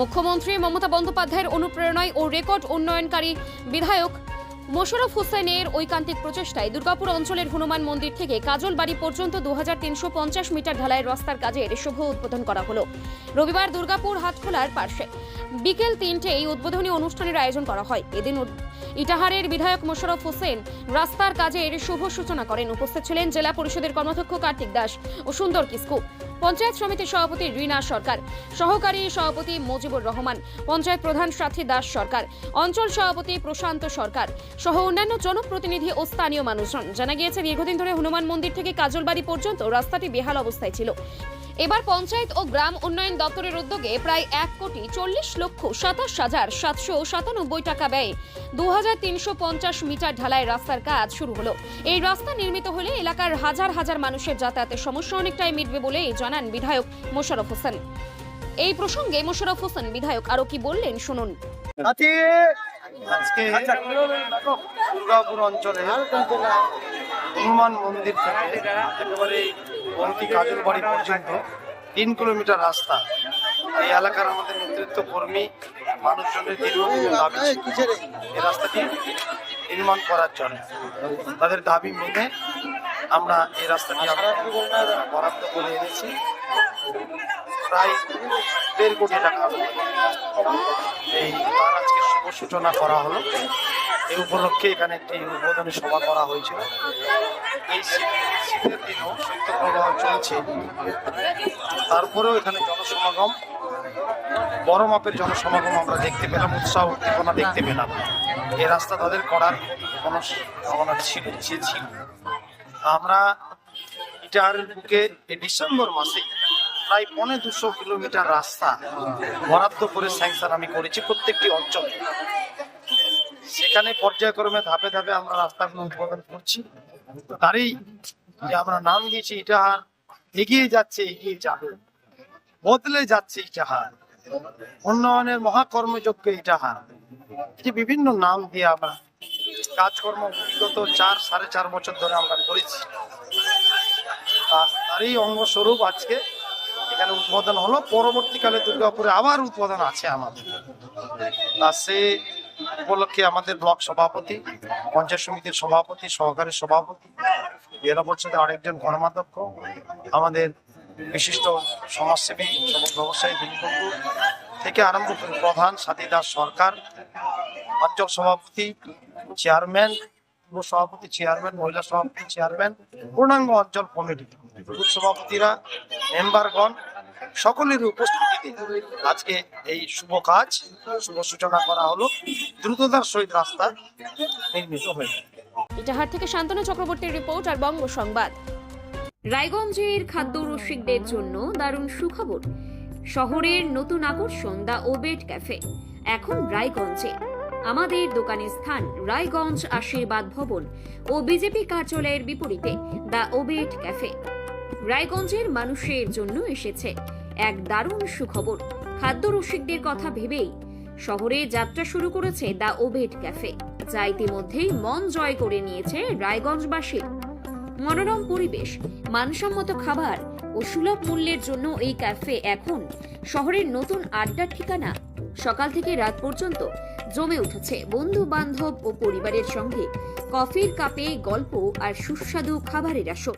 মুখ্যমন্ত্রী মমতা বন্দ্যোপাধ্যায়ের অনুপ্রেরণায় ও রেকর্ড উন্নয়নকারী বিধায়ক মোশারফ হোসেনের ঐকান্তিক প্রচেষ্টায় দুর্গাপুর অঞ্চলের হনুমান মন্দির থেকে কাজল বাড়ি পর্যন্ত দুহাজার তিনশো পঞ্চাশ মিটার ঢালাইয়ের রাস্তার কাজের শুভ উদ্বোধন করা হলো। রবিবার দুর্গাপুর হাটখোলার পার্শ্বে বিকেল তিনটে এই উদ্বোধনী অনুষ্ঠানের আয়োজন করা হয়। এদিন ইটাহারের বিধায়ক মোশারফ হোসেন রাস্তার কাজের শুভ সূচনা করেন। উপস্থিত ছিলেন জেলা পরিষদের কর্মাধ্যক্ষ কার্তিক দাস ও সুন্দর কিস্কু। পঞ্চায়েত সমিতির সভাপতি রীনা সরকার, সহকারী সভাপতি মুজিবুর রহমান, পঞ্চায়েত প্রধান সাথী দাস সরকার, অঞ্চল সভাপতি প্রশান্ত সরকার সহ অন্যান্য জনপ্রতিনিধি ও স্থানীয় মানুষজন। জানা গিয়েছে, দীর্ঘদিন ধরে হনুমান মন্দির থেকে কাজলবাড়ি পর্যন্ত রাস্তাটি বেহাল অবস্থায় ছিল। এবার পঞ্চায়েত ও গ্রাম উন্নয়ন দপ্তরের উদ্যোগে প্রায় এক কোটি চল্লিশ লক্ষ সাতাশ হাজার সাতশো সাতানব্বই টাকা ব্যয়ে দু হাজার তিনশো পঞ্চাশ মিটার ঢালাই রাস্তার কাজ শুরু হলো। এই রাস্তা নির্মিত হলে এলাকার হাজার হাজার মানুষের যাতায়াতের সমস্যা অনেকটাই মিটবে বলে জানান বিধায়ক মোশারফ হোসেন। এই প্রসঙ্গে মোশারফ হোসেন, বিধায়ক আরও কি বললেন শুনুন। আজকে আজকে দুর্গাপুর অঞ্চলে হনুমান মন্দির থেকে একেবারে বন্তি কাজল বাড়ি পর্যন্ত তিন কিলোমিটার রাস্তা। এই এলাকার আমাদের নেতৃত্ব কর্মী, মানুষজনের দীর্ঘদিন দাবি এই রাস্তাটি নির্মাণ করার জন্য। তাদের দাবি মেনে আমরা এই রাস্তাটি আমরা বরাদ্দ করে এনেছি। প্রায় দেড় কোটি টাকা। এই আজকে শুভ সূচনা করা হলো। এই উপলক্ষে এখানে একটি উদ্বোধনী সভা করা হয়েছিল। এই শীতের দিনও শৈত্যপ্রবাহ চলছে। তারপরেও এখানে জনসমাগম, বড় মাপের জনসমাগম আমরা দেখতে পেলাম, উৎসাহ উদ্দীপনা দেখতে পেলাম। এই রাস্তা তাদের করার কোনো সম্ভাবনা ছিল ছিল। আমরা ইটার বুকে ডিসেম্বর মাসে প্রায় পনেরো দুশো কিলোমিটার রাস্তা বরাদ্দ করে স্যাংশন আমি করেছি প্রত্যেকটি অঞ্চলে। সেখানে পর্যায়ক্রমে ধাপে ধাপে আমরা রাস্তাগুলো উদ্বোধন করছি। তারই যে আমরা নাম দিয়েছি ইটাহার এগিয়ে যাচ্ছে, এগিয়ে যাবে। বদলে যাচ্ছে ইটাহার উন্নয়নের মহাকর্মযজ্ঞ ইটাহার যে বিভিন্ন নাম দিয়ে আমরা কাজকর্ম বিগত চার, সাড়ে চার বছর ধরে আমরা করেছি। তারই অঙ্গস্বরূপ আজকে এখানে উদ্বোধন হলো। পরবর্তীকালে দুর্গাপুরে আবার উদ্বোধন আছে আমাদের। তা সে উপলক্ষে আমাদের ব্লক সভাপতি, পঞ্চায়েত সমিতির সভাপতি, সহকারী সভাপতি, জেলা পরিষদের আরেকজন গণমাধ্যক্ষ আমাদের বিশিষ্ট সমাজসেবী সমাজ ব্যবসায়ী দিনবন্ধু থেকে আরম্ভ করে প্রধান সাথী দাস সরকার, অঞ্চল সভাপতি, চেয়ারম্যান সভাপতি, চেয়ারম্যান, মহিলা সভাপতি, চেয়ারম্যান, পূর্ণাঙ্গ অঞ্চল কমিটি। সভাপতিরা, মেম্বারগণ সকলের উপস্থিতিতে আজকে এই শুভ কাজ, শুভ সূচনা করা হলো। দ্রুততার সহিত রাস্তা নির্মিত হয়েছে ইটাহার থেকে শান্তনু চক্রবর্তীর রিপোর্ট আর বঙ্গ সংবাদ। রায়গঞ্জের খাদ্য রসিকদের জন্য দারুণ সুখবর। শহরের নতুন আকর্ষণ, দ্য ওবেট ক্যাফে। এখন রায়গঞ্জে। আমাদের দোকানের স্থান রায়গঞ্জ আশীর্বাদ ভবন ও বিজেপি কার্যালয়ের বিপরীতে, দ্য ওবেট ক্যাফে। রায়গঞ্জের মানুষের জন্য এসেছে এক দারুণ সুখবর। খাদ্য রসিকদের কথা ভেবেই শহরে যাত্রা শুরু করেছে দ্য ওবেট ক্যাফে, যা ইতিমধ্যেই মন জয় করে নিয়েছে রায়গঞ্জবাসীর মনোরম পরিবেশ, মানসম্মত খাবার ও সুলভ মূল্যের জন্য এই ক্যাফে এখন শহরের নতুন আড্ডার ঠিকানা। সকাল থেকে রাত পর্যন্ত জমে উঠেছে বন্ধু বান্ধব ও পরিবারের সঙ্গে কফির কাপে গল্প আর সুস্বাদু খাবারের আসর।